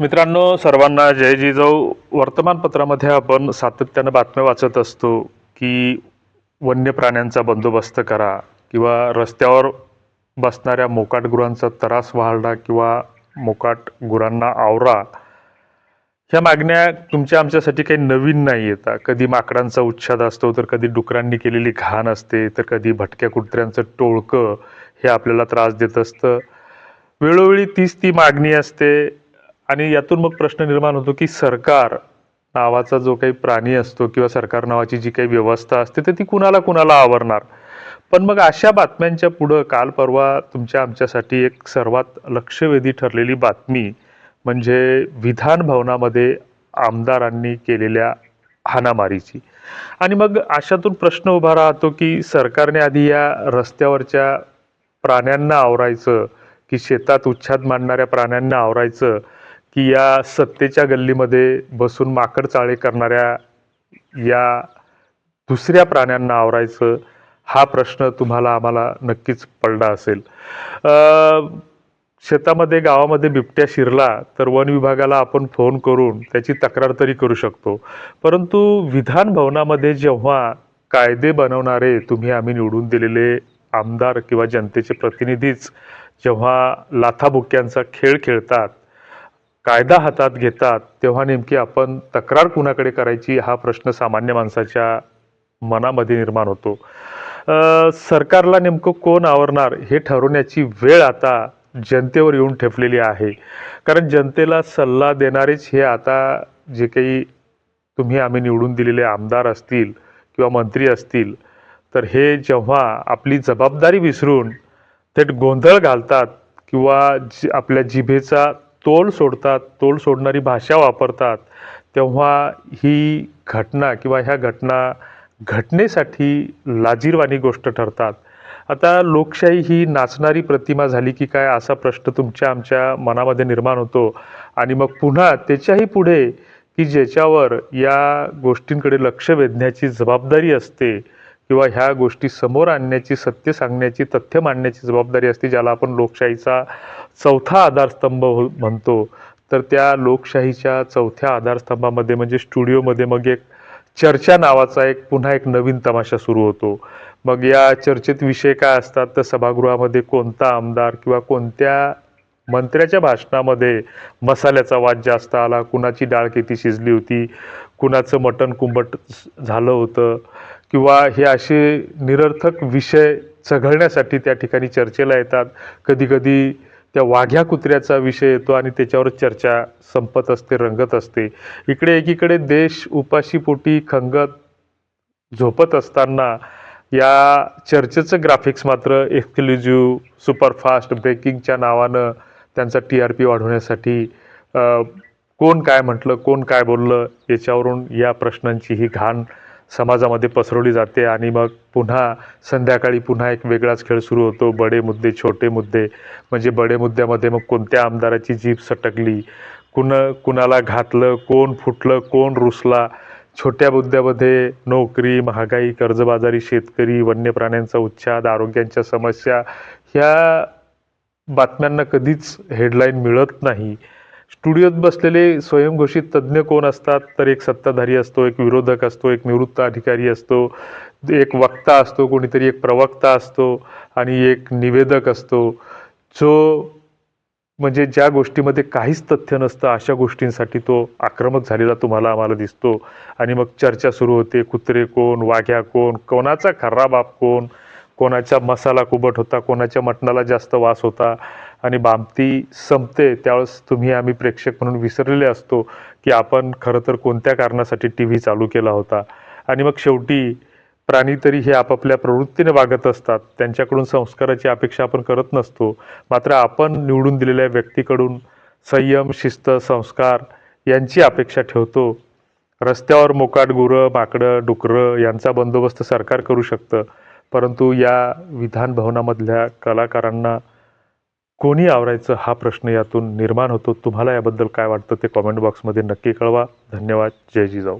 मित्रांनो सर्वांना जय जिजाऊ वर्तमानपत्रामध्ये आपण सातत्यानं बातम्या वाचत असतो की वन्य प्राण्यांचा बंदोबस्त करा किंवा रस्त्यावर बसणाऱ्या मोकाट गुरांचा त्रास वाढला किंवा मोकाट गुरांना आवरा. ह्या मागण्या तुमच्या आमच्यासाठी काही नवीन नाही येतात कधी माकडांचा उच्छाद असतो तर कधी डुकरांनी केलेली घाण असते तर कधी भटक्या कुत्र्यांचं टोळकं हे आपल्याला त्रास देत असतं. वेळोवेळी तीच ती मागणी असते. आणि यातून मग प्रश्न निर्माण होतो की सरकार नावाचा जो काही प्राणी असतो किंवा सरकार नावाची जी काही व्यवस्था असते तर ती कुणाला कुणाला आवरणार? पण मग अशा बातम्यांच्या पुढं काल परवा तुमच्या आमच्यासाठी एक सर्वात लक्षवेधी ठरलेली बातमी म्हणजे विधान भवनामध्ये आमदारांनी केलेल्या हाणामारीची. आणि मग अशातून प्रश्न उभा राहतो की सरकारने आधी या रस्त्यावरच्या प्राण्यांना आवरायचं की शेतात उच्छाद मांडणाऱ्या प्राण्यांना आवरायचं की या सत्तेच्या गल्लीमध्ये बसून माकड चाळे करणाऱ्या या दुसऱ्या प्राण्यांना आवरायचं हा प्रश्न तुम्हाला आम्हाला नक्कीच पडला असेल. शेतामध्ये गावामध्ये बिबट्या शिरला तर वन विभागाला आपण फोन करून त्याची तक्रार तरी करू शकतो. परंतु विधान भवनामध्ये जेव्हा कायदे बनवणारे तुम्ही आम्ही निवडून दिलेले आमदार किंवा जनतेचे प्रतिनिधीच जेव्हा लाथाबुक्यांचा खेळ खेळतात कायदा हातात घेतात तेव्हा नेमकी आपण तक्रार कुणाकडे करायची हा प्रश्न सामान्य माणसाच्या मनामध्ये निर्माण होतो. सरकारला नेमकं कोण आवरणार हे ठरवण्याची वेळ आता जनतेवर येऊन ठेपलेली आहे. कारण जनतेला सल्ला देणारेच हे आता जे काही तुम्ही आम्ही निवडून दिलेले आमदार असतील किंवा मंत्री असतील तर हे जेव्हा आपली जबाबदारी विसरून थेट गोंधळ घालतात किंवा जी आपल्या जिभेचा तोल सोडतात तोल सोडणारी भाषा वापरतात तेव्हा ही घटना किंवा ह्या घटना घटनेसाठी लाजीरवाणी गोष्ट ठरतात. आता लोकशाही ही नाचणारी प्रतिमा झाली की काय असा प्रश्न तुमच्या आमच्या मनामध्ये निर्माण होतो. आणि मग पुन्हा त्याच्याही पुढे की ज्याच्यावर या गोष्टींकडे लक्ष वेधण्याची जबाबदारी असते किंवा ह्या गोष्टी समोर आणण्याची सत्य सांगण्याची तथ्य मांडण्याची जबाबदारी असते ज्याला आपण लोकशाहीचा चौथा आधारस्तंभ हो- म्हणतो. तर त्या लोकशाहीच्या चौथ्या आधारस्तंभामध्ये म्हणजे स्टुडिओमध्ये मग एक चर्चा नावाचा एक पुन्हा एक नवीन तमाशा सुरू होतो. मग या चर्चेत विषय काय असतात? तर सभागृहामध्ये कोणता आमदार किंवा कोणत्या मंत्र्याच्या भाषणामध्ये मसाल्याचा वाद जास्त आला? कुणाची डाळ किती शिजली होती? कुणाचं मटण कुंबट झालं होतं? किंवा हे असे निरर्थक विषय चघळण्यासाठी त्या ठिकाणी चर्चेला येतात. कधी कधी त्या वाघ्या कुत्र्याचा विषय येतो आणि त्याच्यावर चर्चा संपत असते रंगत असते. इकडे एकीकडे देश उपाशीपोटी खंगत झोपत असताना या चर्चेचं ग्राफिक्स मात्र एक्सक्लुझिव्ह सुपरफास्ट ब्रेकिंगच्या नावानं त्यांचा टी आर पी वाढवण्यासाठी कोण काय म्हटलं कोण काय बोललं याच्यावरून या प्रश्नांची ही घाण समाजामध्ये पसरवली जाते आणि मग पुन्हा संध्याकाळी पुन्हा एक वेगळाच खेळ सुरू होतो. बडे मुद्दे छोटे मुद्दे. म्हणजे बडे मुद्द्यामध्ये मग कोणत्या आमदाराची जीभ सटकली? कुण कुणाला घातलं? कोण फुटलं? कोण रुसला? छोट्या मुद्द्यामध्ये नोकरी महागाई कर्जबाजारी शेतकरी वन्य प्राण्यांचा उच्छाद आरोग्यांच्या समस्या ह्या बातम्यांना कधीच हेडलाईन मिळत नाही. स्टुडिओत बसलेले स्वयंघोषित तज्ज्ञ कोण असतात? तर एक सत्ताधारी असतो एक विरोधक असतो एक निवृत्त अधिकारी असतो एक वक्ता असतो कोणीतरी एक प्रवक्ता असतो आणि एक निवेदक असतो. जो म्हणजे ज्या गोष्टीमध्ये काहीच तथ्य नसतं अशा गोष्टींसाठी तो आक्रमक झालेला तुम्हाला आम्हाला दिसतो. आणि मग चर्चा सुरू होते कुत्रे कोण वाघ्या कोण कोणाचा खर्रा बाप कोण कोणाचा मसाला कुबट होता कोणाच्या मटणाला जास्त वास होता आणि बामती संपते त्यावेळेस तुम्ही आम्ही प्रेक्षक म्हणून विसरलेले असतो की आपण खरं तर कोणत्या कारणासाठी टी व्ही चालू केला होता. आणि मग शेवटी प्राणी तरी हे आपापल्या प्रवृत्तीने वागत असतात. त्यांच्याकडून संस्काराची अपेक्षा आपण करत नसतो. मात्र आपण निवडून दिलेल्या व्यक्तीकडून संयम शिस्त संस्कार यांची अपेक्षा ठेवतो. रस्त्यावर मोकाट गुरं माकडं डुकरं यांचा बंदोबस्त सरकार करू शकतं. परंतु या विधान भवनामधल्या कलाकारांना कोणी आवरायचं हा प्रश्न यातून निर्माण होतो? तुम्हाला याबद्दल काय वाटतं ते कॉमेंट बॉक्समध्ये नक्की कळवा. धन्यवाद. जय जिजाऊ.